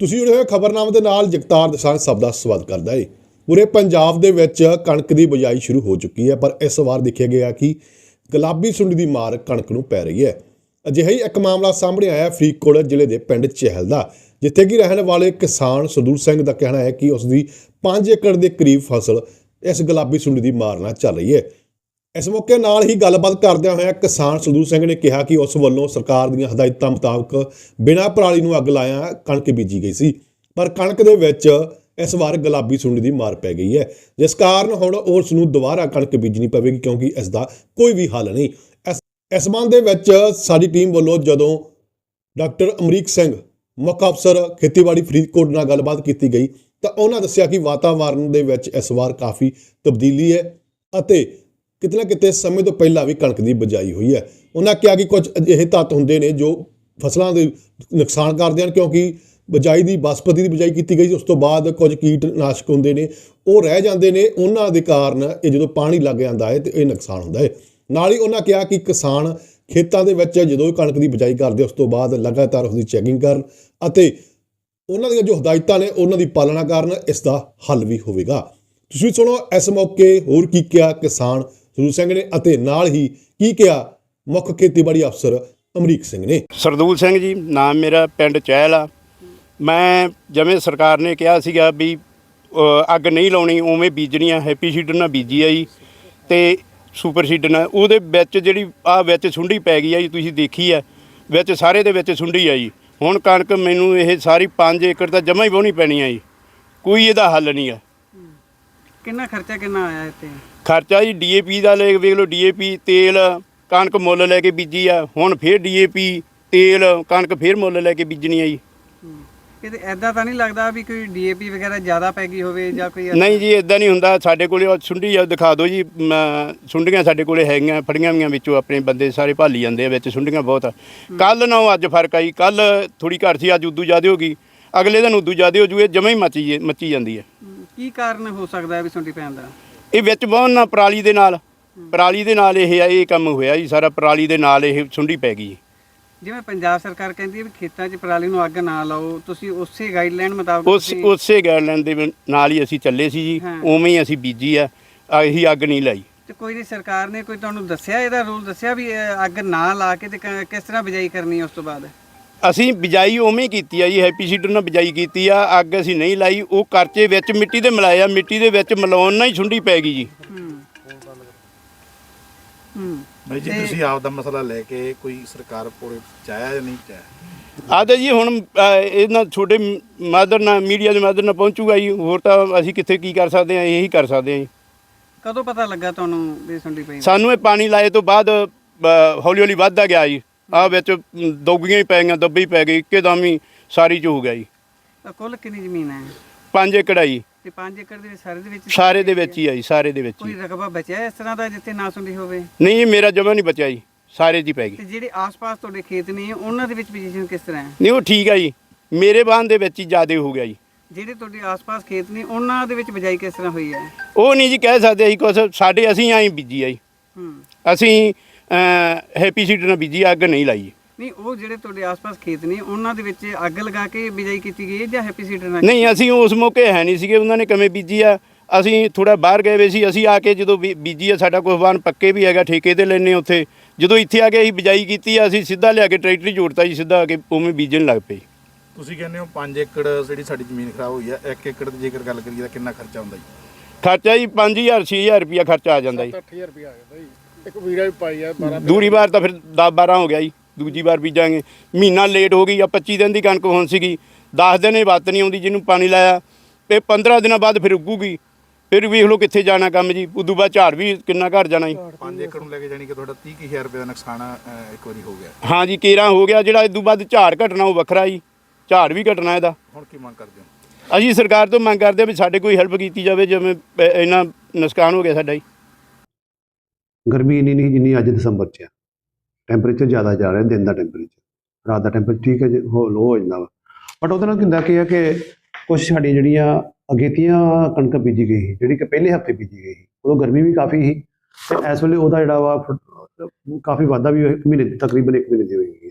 ਤੁਸੀਂ ਜੁੜੇ ਹੋਏ ਖਬਰਨਾਮੇ ਦੇ ਨਾਲ ਜਗਤਾਰ ਦਸਾਂਝ ਸਭ ਦਾ ਸਵਾਗਤ ਕਰਦਾ ਏ। ਪੂਰੇ ਪੰਜਾਬ ਦੇ ਵਿੱਚ ਕਣਕ ਦੀ ਬਿਜਾਈ ਸ਼ੁਰੂ ਹੋ ਚੁੱਕੀ ਹੈ, ਪਰ ਇਸ ਵਾਰ ਦੇਖਿਆ ਗਿਆ ਕਿ ਗੁਲਾਬੀ ਸੁੰਡੀ ਦੀ ਮਾਰ ਕਣਕ ਨੂੰ ਪੈ ਰਹੀ ਹੈ। ਅਜਿਹਾ ਹੀ ਇੱਕ ਮਾਮਲਾ ਸਾਹਮਣੇ ਆਇਆ ਫਰੀਦਕੋਟ ਜ਼ਿਲ੍ਹੇ ਦੇ ਪਿੰਡ ਚਹਿਲ ਦਾ, ਜਿੱਥੇ ਕਿ ਰਹਿਣ ਵਾਲੇ ਕਿਸਾਨ ਸੰਦੂਰ ਸਿੰਘ ਦਾ ਕਹਿਣਾ ਹੈ ਕਿ ਉਸ ਦੀ 5 ਏਕੜ ਦੇ ਕਰੀਬ ਫਸਲ ਇਸ ਗੁਲਾਬੀ ਸੁੰਡੀ ਦੀ ਮਾਰ ਨਾਲ ਚੱਲ ਰਹੀ ਹੈ। ਇਸ ਮੌਕੇ ਨਾਲ ਹੀ ਗੱਲਬਾਤ ਕਰਦਿਆਂ ਹੋਇਆ ਕਿਸਾਨ ਸੰਦੂਰ ਸਿੰਘ ਨੇ ਕਿਹਾ ਕਿ ਉਸ ਵੱਲੋਂ ਸਰਕਾਰ ਦੀਆਂ ਹਦਾਇਤਾਂ ਮੁਤਾਬਕ ਬਿਨਾਂ ਪਰਾਲੀ ਨੂੰ ਅੱਗ ਲਾਇਆ, ਕਣਕ ਬੀਜੀ ਗਈ ਸੀ। ਪਰ ਕਣਕ ਦੇ ਵਿੱਚ ਇਸ ਵਾਰ ਗੁਲਾਬੀ ਸੁੰਡੀ ਦੀ ਮਾਰ ਪੈ ਗਈ ਹੈ। ਜਿਸ ਕਾਰਨ ਹੁਣ ਉਸ ਨੂੰ ਦੁਬਾਰਾ ਕਣਕ ਬੀਜਣੀ ਪਵੇਗੀ ਕਿਉਂਕਿ ਇਸ ਦਾ ਕੋਈ ਵੀ ਹੱਲ ਨਹੀਂ। ਇਸ ਇਸ ਸੰਬੰਧ ਦੇ ਵਿੱਚ ਸਾਡੀ ਟੀਮ ਵੱਲੋਂ ਜਦੋਂ ਡਾਕਟਰ ਅਮਰੀਕ ਸਿੰਘ, ਮੁੱਖ ਅਫਸਰ ਖੇਤੀਬਾੜੀ ਫਰੀਦਕੋਟ ਨਾਲ ਗੱਲਬਾਤ ਕੀਤੀ ਗਈ ਤਾਂ ਉਹਨਾਂ ਦੱਸਿਆ ਕਿ ਵਾਤਾਵਰਣ ਦੇ ਵਿੱਚ ਇਸ ਵਾਰ ਕਾਫੀ ਤਬਦੀਲੀ ਹੈ ਅਤੇ ਕਿਤੇ ਨਾ ਕਿਤੇ ਸਮੇਂ ਤੋਂ ਪਹਿਲਾਂ ਵੀ ਕਣਕ ਦੀ ਬਜਾਈ ਹੋਈ ਹੈ। ਉਹਨਾਂ ਕਿਹਾ ਕਿ ਕੁਝ ਅਜਿਹੇ ਤੱਤ ਹੁੰਦੇ ਨੇ ਜੋ ਫਸਲਾਂ ਦੇ ਨੁਕਸਾਨ ਕਰਦੇ ਹਨ, ਕਿਉਂਕਿ ਬਜਾਈ ਦੀ, ਬਸਪਤੀ ਦੀ ਬਜਾਈ ਕੀਤੀ ਗਈ ਉਸ ਤੋਂ ਬਾਅਦ ਕੁਝ ਕੀਟਨਾਸ਼ਕ ਹੁੰਦੇ ਨੇ, ਉਹ ਰਹਿ ਜਾਂਦੇ ਨੇ। ਉਹਨਾਂ ਦੇ ਕਾਰਨ ਇਹ ਜਦੋਂ ਪਾਣੀ ਲੱਗ ਜਾਂਦਾ ਹੈ ਤੇ ਇਹ ਨੁਕਸਾਨ ਹੁੰਦਾ ਹੈ। ਨਾਲ ਹੀ ਉਹਨਾਂ ਕਿਹਾ ਕਿ ਕਿਸਾਨ ਖੇਤਾਂ ਦੇ ਵਿੱਚ ਜਦੋਂ ਕਣਕ ਦੀ ਬਜਾਈ ਕਰਦੇ, ਉਸ ਤੋਂ ਬਾਅਦ ਲਗਾਤਾਰ ਉਸ ਦੀ ਚੈਕਿੰਗ ਕਰਨ ਅਤੇ ਉਹਨਾਂ ਦੀਆਂ ਜੋ ਹਦਾਇਤਾਂ ਨੇ, ਉਹਨਾਂ ਦੀ ਪਾਲਣਾ ਕਰਨ, ਇਸ ਦਾ ਹੱਲ ਵੀ ਹੋਵੇਗਾ। ਤੁਸੀਂ ਸੁਣੋ ਇਸ ਮੌਕੇ ਹੋਰ ਕੀ ਕਿਹਾ ਕਿਸਾਨ ਸੁਰੂ ਸਿੰਘ ਨੇ ਅਤੇ ਨਾਲ ਹੀ ਕੀ ਕਿਹਾ? ਮੁੱਖ ਖੇਤੀਬਾੜੀ ਅਫਸਰ ਅਮਰੀਕ ਸਿੰਘ ਨੇ। ਸਰਦੂਲ ਸਿੰਘ ਜੀ ਨਾਮ ਮੇਰਾ ਪਿੰਡ ਚਹਿਲ ਆ। ਮੈਂ ਜਿਵੇਂ ਸਰਕਾਰ ਨੇ ਕਿਹਾ ਸੀਗਾ ਵੀ ਅੱਗ ਨਹੀਂ ਲਾਉਣੀ ਉਵੇਂ ਬੀਜਣੀ ਆ ਹੈਪੀ ਸੀਡਰ ਨਾਲ ਬੀਜੀ ਆ ਜੀ ਤੇ ਸੁਪਰ ਸੀਡਰ ਨਾਲ। ਉਹਦੇ ਵਿੱਚ ਜਿਹੜੀ ਆ ਵਿੱਚ ਸੁੰਡੀ ਪੈ ਗਈ ਆ ਜੀ ਤੁਸੀਂ ਦੇਖੀ ਆ। ਵਿੱਚ ਸਾਰੇ ਦੇ ਵਿੱਚ ਸੁੰਡੀ ਆ ਜੀ। ਹੁਣ ਕਣਕ ਮੈਨੂੰ ਇਹ ਸਾਰੀ 5 ਏਕੜ ਤਾਂ ਜਮਾ ਹੀ ਵਾਹੁਣੀ ਪੈਣੀ ਆ ਜੀ। ਕੋਈ ਇਹਦਾ ਹੱਲ ਨਹੀਂ ਆ। ਕਿੰਨਾ ਖਰਚਾ ਕਿੰਨਾ ਆਇਆ ਇੱਥੇ? ਖਰਚਾ ਜੀ ਡੀਏਪੀ ਦਾ ਲੈ ਵੇਖ ਲਓ ਡੀਏਪੀ ਤੇਲ ਕਣਕ ਮੁੱਲ ਲੈ ਕੇ ਬੀਜੀ ਆ। ਹੁਣ ਫੇਰ ਡੀਏਪੀ ਤੇਲ ਕਣਕ ਫੇਰ ਮੁੱਲ ਲੈ ਕੇ ਬੀਜਣੀ ਆ ਜੀ। ਕਿਤੇ ਐਦਾਂ ਤਾਂ ਨਹੀਂ ਲੱਗਦਾ ਵੀ ਕੋਈ ਡੀਏਪੀ ਵਗੈਰਾ ਜ਼ਿਆਦਾ ਪੈ ਗਈ ਹੋਵੇ ਜਾਂ ਕੋਈ ਨਹੀਂ ਜੀ ਇਦਾਂ ਨਹੀਂ ਹੁੰਦਾ। ਸਾਡੇ ਕੋਲੇ ਉਹ ਸੁੰਡੀ ਆ ਦਿਖਾ ਦਿਓ ਜੀ। ਸੁੰਡੀਆਂ ਸਾਡੇ ਕੋਲੇ ਹੈਗੀਆਂ ਫੜੀਆਂ ਵੀਆਂ ਵਿੱਚੋਂ ਆਪਣੇ ਬੰਦੇ ਸਾਰੇ ਭਾਲੀ ਜਾਂਦੇ ਆ ਵਿੱਚ ਸੁੰਡੀਆਂ ਬਹੁਤ ਕੱਲ ਨਾਲੋਂ ਅੱਜ ਫ਼ਰਕ ਆਈ ਕੱਲ ਥੋੜੀ ਘੱਟ ਸੀ ਅੱਜ ਉਦੋਂ ਜ਼ਿਆਦਾ ਹੋ ਗਈ। ਅਗਲੇ ਦਿਨ ਉਦੋਂ ਜ਼ਿਆਦਾ ਹੋ ਜੂ ਇਹ ਜਮਾ ਹੀ ਮੱਚੀ ਮੱਚੀ ਜਾਂਦੀ ਹੈ। ਕੀ ਕਾਰਨ ਹੋ ਸਕਦਾ ਹੈ ਵੀ ਸੁੰਡੀ ਪੈਣ ਦਾ? ਇਹ ਵਿੱਚ ਬਹੁਤ ਨਾ ਪਰਾਲੀ ਦੇ ਨਾਲ ਪਰਾਲੀ ਦੇ ਨਾਲ ਇਹ ਇਹ ਕੰਮ ਹੋਇਆ ਜੀ ਸਾਰਾ ਪਰਾਲੀ ਦੇ ਨਾਲ ਇਹ ਸੁੰਡੀ ਪੈ ਗਈ ਜਿਵੇਂ ਪੰਜਾਬ ਸਰਕਾਰ ਕਹਿੰਦੀ ਹੈ ਵੀ ਖੇਤਾਂ 'ਚ ਪਰਾਲੀ ਨੂੰ ਅੱਗ ਨਾ ਲਾਓ ਤੁਸੀਂ ਉਸੇ ਗਾਈਡਲਾਈਨ ਮੁਤਾਬਕ ਉਸ ਉਸੇ ਗਾਈਡਲਾਈਨ ਦੇ ਨਾਲ ਹੀ ਅਸੀਂ ਚੱਲੇ ਸੀ ਜੀ। ਉਵੇਂ ਹੀ ਅਸੀਂ ਬੀਜੀ ਆ ਇਹੀ ਅੱਗ ਨਹੀਂ ਲਾਈ। ਤੇ ਕੋਈ ਨਹੀਂ ਸਰਕਾਰ ਨੇ ਕੋਈ ਤੁਹਾਨੂੰ ਦੱਸਿਆ ਇਹਦਾ ਰੂਲ ਦੱਸਿਆ ਵੀ ਅੱਗ ਨਾ ਲਾ ਕੇ ਤੇ ਕਿਸ ਤਰ੍ਹਾਂ ਬਿਜਾਈ ਕਰਨੀ ਉਸ ਤੋਂ ਬਾਅਦ? ਅਸੀਂ ਬਿਜਾਈ ਉਵੇਂ ਕੀਤੀ ਆ ਜੀ ਹੈਪੀ ਸੀਡਰ ਨਾਲ ਬਿਜਾਈ ਕੀਤੀ ਆ ਅੱਗ ਅਸੀਂ ਨਹੀਂ ਲਾਈ ਉਹ ਕਰਚੇ ਵਿੱਚ ਮਿੱਟੀ ਦੇ ਮਿਲਾਇਆ ਮਿੱਟੀ ਦੇ ਵਿੱਚ ਮਿਲਾਉਣ ਨਾਲ ਹੀ ਸੁੰਡੀ ਪੈ ਗਈ ਜੀ। ਹੂੰ ਹੂੰ ਭਾਈ ਜੀ ਤੁਸੀਂ ਆਪ ਦਾ ਮਸਲਾ ਲੈ ਕੇ ਕੋਈ ਸਰਕਾਰ ਕੋਲ ਚਾਹਿਆ ਜਾਂ ਨਹੀਂ ਚਾਹਿਆ ਆਦਾ ਜੀ ਹੁਣ ਇਹਨਾਂ ਛੋਟੇ ਮਾਦਰ ਨਾਲ ਮੀਡੀਆ ਦੇ ਮਾਦਰ ਨਾਲ ਪਹੁੰਚੂਗਾ ਜੀ ਹੋਰ ਤਾਂ ਅਸੀਂ ਕਿੱਥੇ ਕੀ ਕਰ ਸਕਦੇ ਆ ਇਹੀ ਕਰ ਸਕਦੇ ਆ ਜੀ। ਕਦੋਂ ਪਤਾ ਲੱਗਾ ਤੁਹਾਨੂੰ ਵੀ ਸੁੰਡੀ ਪਈ? ਸਾਨੂੰ ਇਹ ਪਾਣੀ ਲਾਏ ਤੋਂ ਬਾਅਦ ਹੌਲੀ ਹੌਲੀ ਵੱਧਦਾ ਗਿਆ ਜੀ। ਆ ਵਿੱਚ ਦੋਗੀਆਂ ਹੀ ਪੈ ਗਈਆਂ ਦੱਬੇ ਪੈ ਗਏ ਇੱਕਦਮ ਹੀ ਸਾਰੀ ਚ ਹੋ ਗਿਆ ਜੀ। ਤਾਂ ਕੁੱਲ ਕਿੰਨੀ ਜ਼ਮੀਨ ਹੈ? 5 ਏਕੜ ਆ ਜੀ। ਤੇ 5 ਏਕੜ ਦੇ ਵਿੱਚ ਸਾਰੇ ਦੇ ਵਿੱਚ ਸਾਰੇ ਦੇ ਵਿੱਚ ਹੀ ਆ ਜੀ ਸਾਰੇ ਦੇ ਵਿੱਚ ਕੋਈ ਹੀ ਰਕਬਾ ਬਚਿਆ ਇਸ ਤਰ੍ਹਾਂ ਦਾ ਜਿੱਥੇ ਨਾ ਸੁੰਡੀ ਹੋਵੇ? ਨਹੀਂ ਜੀ ਮੇਰਾ ਜਮਾ ਨਹੀਂ ਬਚਿਆ ਜੀ ਸਾਰੇ ਦੀ ਪੈ ਗਈ ਤੇ ਜਿਹੜੇ ਆਸ-ਪਾਸ ਤੁਹਾਡੇ ਖੇਤ ਨੇ ਉਹਨਾਂ ਦੇ ਵਿੱਚ ਪੋਜੀਸ਼ਨ ਕਿਸ ਤਰ੍ਹਾਂ ਹੈ? ਨਹੀਂ ਉਹ ਠੀਕ ਆ ਜੀ ਮੇਰੇ ਬਾਨ ਦੇ ਵਿੱਚ ਹੀ ਜ਼ਿਆਦਾ ਹੋ ਗਿਆ ਜੀ। ਜਿਹੜੇ ਤੁਹਾਡੇ ਆਸ-ਪਾਸ ਖੇਤ ਨੇ ਉਹਨਾਂ ਦੇ ਵਿੱਚ ਬਿਜਾਈ ਕਿਸ ਤਰ੍ਹਾਂ ਹੋਈ ਹੈ? ਉਹ ਨਹੀਂ ਜੀ ਕਹਿ ਸਕਦੇ ਅਸੀਂ ਕੁਛ ਸਾਡੇ ਅਸੀਂ ਆਈ ਬੀਜੀ ਆ ਜੀ। ਹੂੰ। ਅਸੀਂ ਹੈਪੀ ਸੀਡਰ ਨਾਲ ਬੀਜੀ ਅੱਗ ਨਹੀਂ ਲਾਈ। ਨਹੀਂ ਉਹ ਜਿਹੜੇ ਤੁਹਾਡੇ ਆਸ-ਪਾਸ ਖੇਤ ਨੇ ਉਹਨਾਂ ਦੇ ਵਿੱਚ ਅੱਗ ਲਗਾ ਕੇ ਬਿਜਾਈ ਕੀਤੀ ਗਈ ਹੈ ਜਾਂ ਹੈਪੀ ਸੀਡਰ ਨਾਲ? ਨਹੀਂ ਅਸੀਂ ਉਸ ਮੌਕੇ ਹੈ ਨਹੀਂ ਸੀਗੇ ਉਹਨਾਂ ਨੇ ਕਿਵੇਂ ਬੀਜੀ ਆ। ਅਸੀਂ ਥੋੜਾ ਬਾਹਰ ਗਏ ਵੇ ਸੀ ਅਸੀਂ ਆ ਕੇ ਜਦੋਂ ਬੀ- ਬੀਜੀ ਆ ਸਾਡਾ ਕੁਝ ਵਾਹਨ ਪੱਕੇ ਵੀ ਹੈਗਾ ਠੇਕੇ ਤੇ ਲੈਨੇ ਉੱਥੇ। ਜਦੋਂ ਇੱਥੇ ਆ ਕੇ ਅਸੀਂ ਬਿਜਾਈ ਕੀਤੀ ਆ ਅਸੀਂ ਸਿੱਧਾ ਲਿਆ ਕੇ ਟਰੈਕਟਰ ਹੀ ਜੋੜਤਾ ਜੀ ਸਿੱਧਾ ਆ ਕੇ ਉਵੇਂ ਬੀਜਣ ਲੱਗ ਪਏ। ਤੁਸੀਂ ਕਹਿੰਦੇ ਹੋ 5 ਏਕੜ ਜਿਹੜੀ ਸਾਡੀ ਜ਼ਮੀਨ ਖਰਾਬ ਹੋਈ ਹੈ 1 ਏਕੜ ਦੀ ਜੇਕਰ ਗੱਲ ਕਰੀਏ ਤਾਂ ਕਿੰਨਾ ਖਰਚਾ ਹੁੰਦਾ ਜੀ? ਖਰਚਾ ਜੀ 5000 6000 ਰੁਪਿਆ ਖਰਚਾ ਆ ਜਾਂਦਾ ਜੀ। 8000 ਰੁਪਏ ਆ ਗਿਆ ਬਾਈ ਇੱਕ ਵੀਰਾ ਵੀ ਪਾਈ ਆ 12 ਦੂਰੀ ਵਾਰ ਤਾਂ ਫਿਰ 10 12 ਹੋ ਗਿਆ ਜੀ ਦੂਜੀ ਵਾਰ ਬੀਜਾਂਗੇ। ਮਹੀਨਾ ਲੇਟ ਹੋ ਗਈ ਆ 25 ਦਿਨ ਦੀ ਕਣਕ ਹੁਣ ਸੀਗੀ। 10 ਦਿਨ ਇਹ ਵੱਤ ਨਹੀਂ ਆਉਂਦੀ ਜਿਹਨੂੰ ਪਾਣੀ ਲਾਇਆ। ਤੇ 15 ਦਿਨਾਂ ਬਾਅਦ ਫਿਰ ਉੱਗੂਗੀ। ਫਿਰ ਵੇਖ ਲਓ ਕਿੱਥੇ ਜਾਣਾ ਕੰਮ ਜੀ। ਉਦੋਂ ਬਾਅਦ ਝਾੜ ਵੀ ਕਿੰਨਾ ਘਟ ਜਾਣਾ ਜੀ। 5 ਏਕੜ ਨੂੰ ਲੈ ਕੇ ਜਾਣੀ ਕਿ ਤੁਹਾਡਾ 30000 ਰੁਪਏ ਦਾ ਨੁਕਸਾਨ ਅਹ, ਇੱਕ ਵਾਰੀ ਹੋ ਗਿਆ। ਹਾਂ ਜੀ ਕੇਰਾ ਹੋ ਗਿਆ। ਜਿਹੜਾ ਇਦੋਂ ਬਾਅਦ ਝਾੜ ਘਟਣਾ ਉਹ ਵੱਖਰਾ ਜੀ। ਝਾੜ ਵੀ ਘਟਣਾ ਇਹਦਾ। ਹੁਣ ਕੀ ਮੰਗ ਕਰਦੇ ਹੋ? ਅਸੀਂ ਸਰਕਾਰ ਤੋਂ ਮੰਗ ਕਰਦੇ ਹਾਂ ਵੀ ਸਾਡੇ ਕੋਈ ਹੈਲਪ ਕੀਤੀ ਜਾਵੇ ਜਿਵੇਂ ਇੰਨਾ ਨੁਕਸਾਨ ਹੋ ਗਿਆ ਸਾਡਾ ਜੀ। ਗਰਮੀ ਇੰਨੀ ਨਹੀਂ ਜਿੰਨੀ ਅੱਜ ਦਸੰਬਰ 'ਚ ਆ। ਟੈਂਪਰੇਚਰ ਜ਼ਿਆਦਾ ਜਾ ਰਿਹਾ ਦਿਨ ਦਾ ਟੈਂਪਰੇਚਰ ਰਾਤ ਦਾ ਟੈਂਪਰੇਚਰ ਠੀਕ ਹੈ ਜੇ ਹੋ ਲੋ ਹੋ ਜਾਂਦਾ ਵਾ। ਬਟ ਉਹਦੇ ਨਾਲ ਕੀ ਹੁੰਦਾ ਕੀ ਆ ਕਿ ਕੁਝ ਸਾਡੀਆਂ ਜਿਹੜੀਆਂ ਅਗੇਤੀਆਂ ਕਣਕ ਬੀਜੀ ਗਈ ਸੀ ਜਿਹੜੀ ਕਿ ਪਹਿਲੇ ਹਫ਼ਤੇ ਬੀਜੀ ਗਈ ਸੀ ਉਦੋਂ ਗਰਮੀ ਵੀ ਕਾਫੀ ਸੀ। ਤੇ ਇਸ ਵੇਲੇ ਉਹਦਾ ਜਿਹੜਾ ਵਾ ਕਾਫੀ ਵਾਧਾ ਵੀ ਹੋਇਆ, ਇੱਕ ਮਹੀਨੇ ਤਕਰੀਬਨ ਇੱਕ ਮਹੀਨੇ ਦੀ ਹੋਈ ਹੈ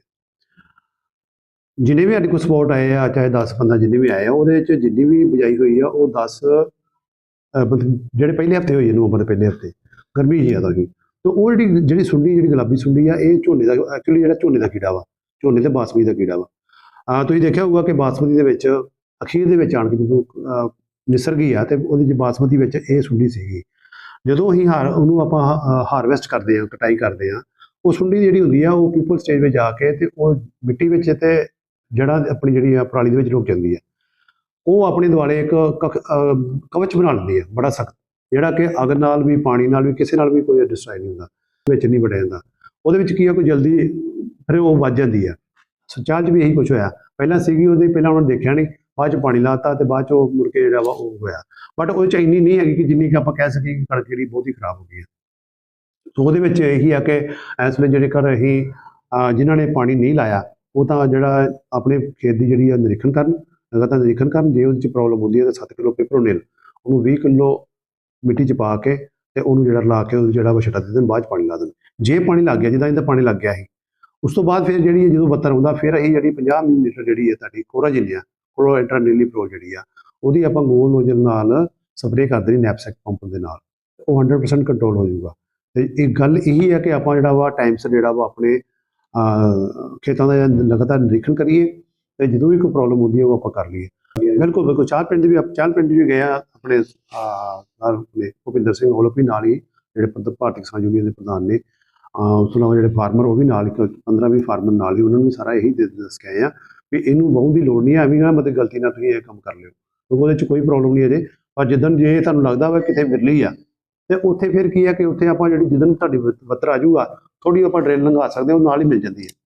ਜਿੰਨੇ ਵੀ ਸਾਡੇ ਕੋਲ ਸਪੋਰਟ ਆਏ ਆ, ਚਾਹੇ 10 15 ਜਿੰਨੇ ਵੀ ਆਏ ਆ, ਉਹਦੇ ਵਿੱਚ ਜਿੰਨੀ ਵੀ ਬਜਾਈ ਹੋਈ ਆ, ਉਹ 10 ਮਤਲਬ ਜਿਹੜੇ ਪਹਿਲੇ ਹਫ਼ਤੇ ਹੋਈ ਨਵੰਬਰ ਦੇ ਪਹਿਲੇ ਹਫ਼ਤੇ, ਗਰਮੀ ਜ਼ਿਆਦਾ ਸੀ ਤੇ ਉਹ ਜਿਹੜੀ ਜਿਹੜੀ ਸੁੰਡੀ, ਜਿਹੜੀ ਗੁਲਾਬੀ ਸੁੰਡੀ ਆ, ਇਹ ਝੋਨੇ ਦਾ ਐਕਚੁਅਲੀ ਜਿਹੜਾ ਝੋਨੇ ਦਾ ਕੀੜਾ ਵਾ, ਝੋਨੇ ਤੇ ਬਾਸਮਤੀ ਦਾ ਕੀੜਾ ਵਾ। ਆ ਤੁਸੀਂ ਦੇਖਿਆ ਹੋਊਗਾ ਕਿ ਬਾਸਮਤੀ ਦੇ ਵਿੱਚ, ਅਖੀਰ ਦੇ ਵਿੱਚ ਆਣ ਕੇ ਜਦੋਂ ਨਿਸਰ ਗਈ ਆ, ਤੇ ਉਹਦੇ ਚ ਬਾਸਮਤੀ ਵਿੱਚ ਇਹ ਸੁੰਡੀ ਸੀਗੀ। ਜਦੋਂ ਅਸੀਂ ਹਾਰ, ਉਹਨੂੰ ਆਪਾਂ ਹਾਰਵੈਸਟ ਕਰਦੇ ਆ, ਕਟਾਈ ਕਰਦੇ ਆ, ਉਹ ਸੁੰਡੀ ਜਿਹੜੀ ਹੁੰਦੀ ਆ, ਉਹ ਪੀਪਲ ਸਟੇਜ ਵਿੱਚ ਜਾ ਕੇ ਤੇ ਉਹ ਮਿੱਟੀ ਵਿੱਚ ਤੇ ਜਿਹੜਾ ਆਪਣੀ ਜਿਹੜੀ ਆ ਪਰਾਲੀ ਦੇ ਵਿੱਚ ਰੁਕ ਜਾਂਦੀ ਹੈ, ਉਹ ਆਪਣੇ ਦੁਆਲੇ ਇੱਕ ਕਵਚ ਬਣਾ ਲੈਂਦੀ ਹੈ, ਬੜਾ ਸਖਤ। ਜਿਹੜਾ ਕਿ ਅਗ ਨਾਲ ਵੀ, ਪਾਣੀ ਨਾਲ ਵੀ, ਕਿਸੇ ਨਾਲ ਵੀ ਕੋਈ ਡਿਸਟਰਾਈ ਨਹੀਂ ਹੁੰਦਾ, ਵਿੱਚ ਨਹੀਂ ਵੜਿਆ ਜਾਂਦਾ। ਉਹਦੇ ਵਿੱਚ ਕੀ ਆ, ਕੋਈ ਜਲਦੀ ਫਿਰ ਉਹ ਵੱਜ ਜਾਂਦੀ ਹੈ। ਸੱਚਾਲ 'ਚ ਵੀ ਇਹੀ ਕੁਝ ਹੋਇਆ। ਪਹਿਲਾਂ ਸੀਗੀ ਉਹਦੇ, ਪਹਿਲਾਂ ਉਹਨਾਂ ਨੇ ਦੇਖਿਆ ਨਹੀਂ। ਬਾਅਦ 'ਚ ਪਾਣੀ ਲਾਤਾ ਤੇ ਬਾਅਦ 'ਚ ਉਹ ਮੁੜ ਕੇ ਜਿਹੜਾ ਵਾ ਉਹ ਹੋਇਆ। ਬਟ ਉਹ 'ਚ ਇੰਨੀ ਨਹੀਂ ਹੈਗੀ ਕਿ ਜਿੰਨੀ ਕਿ ਆਪਾਂ ਕਹਿ ਸਕੀਏ ਕਿ ਕਣਕ ਜਿਹੜੀ ਬਹੁਤ ਹੀ ਖਰਾਬ ਹੋ ਗਈ ਹੈ। ਸੋ ਉਹਦੇ ਵਿੱਚ ਇਹੀ ਆ ਕਿ ਇਸ ਵੇਲੇ ਜਿਹੜੇ ਘਰ ਅਸੀਂ, ਅਹ, ਜਿਨ੍ਹਾਂ ਨੇ ਪਾਣੀ ਨਹੀਂ ਲਾਇਆ ਉਹ ਤਾਂ ਜਿਹੜਾ ਆਪਣੇ ਖੇਤ ਦੀ ਜਿਹੜੀ ਆ ਨਿਰੀਖਣ ਕਰਨ, ਲਗਾਤਾਰ ਨਿਰੀਖਣ ਕਰਨ, ਜੇ ਉਹਦੇ ਚ ਪ੍ਰੋਬਲਮ ਹੁੰਦੀ ਹੈ ਤਾਂ 7 ਕਿਲੋ ਪੇਪਰੋਨਿਲ ਉਹਨੂੰ 20 ਕਿਲੋ ਮਿੱਟੀ ਚ ਪਾ ਕੇ ਤੇ ਉਹਨੂੰ ਜਿਹੜਾ ਲਾ ਕੇ ਉਹ ਜਿਹੜਾ ਵਾ ਛਟਾ ਦੇ ਦੇਣ, ਬਾਅਦ ਚ ਪਾਣੀ ਲਾ ਦੇਣ। ਜੇ ਪਾਣੀ ਲੱਗ ਗਿਆ, ਜਿੱਦਾਂ ਇਹਦਾ ਪਾਣੀ ਲੱਗ ਗਿਆ ਸੀ, ਉਸ ਤੋਂ ਬਾਅਦ ਫਿਰ ਜਿਹੜੀ ਜਦੋਂ ਬੱਤਰ ਆਉਂਦਾ, ਫਿਰ ਅਸੀਂ ਜਿਹੜੀ 50 ਮਿਲੀਲੀਟਰ ਜਿਹੜੀ ਹੈ ਤੁਹਾਡੀ ਕੋਰਾ ਜਿੰਨੀ ਆ ਕੋਰੋ ਇੰਟਰਨਲੀ ਪ੍ਰੋ ਜਿਹੜੀ ਆ, ਉਹਦੀ ਆਪਾਂ ਗੋਲ ਨੋਜ਼ਲ ਨਾਲ ਸਪਰੇਅ ਕਰਦੇ ਦੇਣੀ ਨੈਪਸੈਕ ਪੰਪ ਦੇ ਨਾਲ। ਉਹ 100% ਕੰਟਰੋਲ ਹੋ ਜਾਊਗਾ। ਤੇ ਇਹ ਗੱਲ ਇਹੀ ਹੈ ਕਿ ਆਪਾਂ ਜਿਹੜਾ ਵਾ ਟਾਈਮ ਸਿਰ ਜਿਹੜਾ ਵਾ ਆਪਣੇ ਖੇਤਾਂ ਦਾ ਲਗਾਤਾਰ ਨਿਰੀਖਣ ਕਰੀਏ ਤੇ ਜਦੋਂ ਵੀ ਕੋਈ ਪ੍ਰੋਬਲਮ ਹੁੰਦੀ ਹੈ ਉਹ ਆਪਾਂ ਕਰ ਲਈਏ। ਬਿਲਕੁਲ ਬਿਲਕੁਲ। ਚਾਰ ਪਿੰਡ ਵੀ ਆਪ- ਚਾਰ ਪਿੰਡ ਵੀ ਗਏ ਆ ਆਪਣੇ ਨਾਲ ਆਪਣੇ ਭੁਪਿੰਦਰ ਸਿੰਘ ਹੋਲਪ ਵੀ ਨਾਲ ਹੀ, ਜਿਹੜੇ ਪੰਦਰ ਭਾਰਤੀ ਕਿਸਾਨ ਯੂਨੀਅਨ ਦੇ ਪ੍ਰਧਾਨ ਨੇ। ਉਸ ਤੋਂ ਇਲਾਵਾ ਜਿਹੜੇ ਫਾਰਮਰ ਉਹ ਵੀ ਨਾਲ ਹੀ 15 20 ਫਾਰਮਰ ਨਾਲ ਹੀ ਉਹਨਾਂ ਨੂੰ ਵੀ ਸਾਰਾ ਇਹੀ ਦੱਸ ਕੇ ਆਏ ਆ ਵੀ ਇਹਨੂੰ ਬਹੁ ਦੀ ਲੋੜ ਨਹੀਂ ਹੈ ਵੀ ਨਾ ਮਤਲਬ ਗਲਤੀ ਨਾਲ ਤੁਸੀਂ ਇਹ ਕੰਮ ਕਰ ਲਿਓ। ਕਿਉਂਕਿ ਉਹਦੇ ਚ ਕੋਈ ਪ੍ਰੋਬਲਮ ਨਹੀਂ ਅਜੇ। ਪਰ ਜਿੱਦਣ ਜੇ ਤੁਹਾਨੂੰ ਲੱਗਦਾ ਵਾ ਕਿਤੇ ਵਿਰਲੀ ਆ, ਤੇ ਉੱਥੇ ਫਿਰ ਕੀ ਆ ਕਿ ਉੱਥੇ ਆਪਾਂ ਜਿਹੜੀ ਜਿੱਦਣ ਤੁਹਾਡੀ ਬੱਤਰ ਆ ਜਾਊਗਾ ਥੋੜੀ ਆਪਾਂ ਡਰੇਨ ਲੰਘਾ ਸਕਦੇ ਹਾਂ ਉਹ ਨਾਲ ਹੀ ਮਿਲ ਜਾਂਦੀ ਹੈ।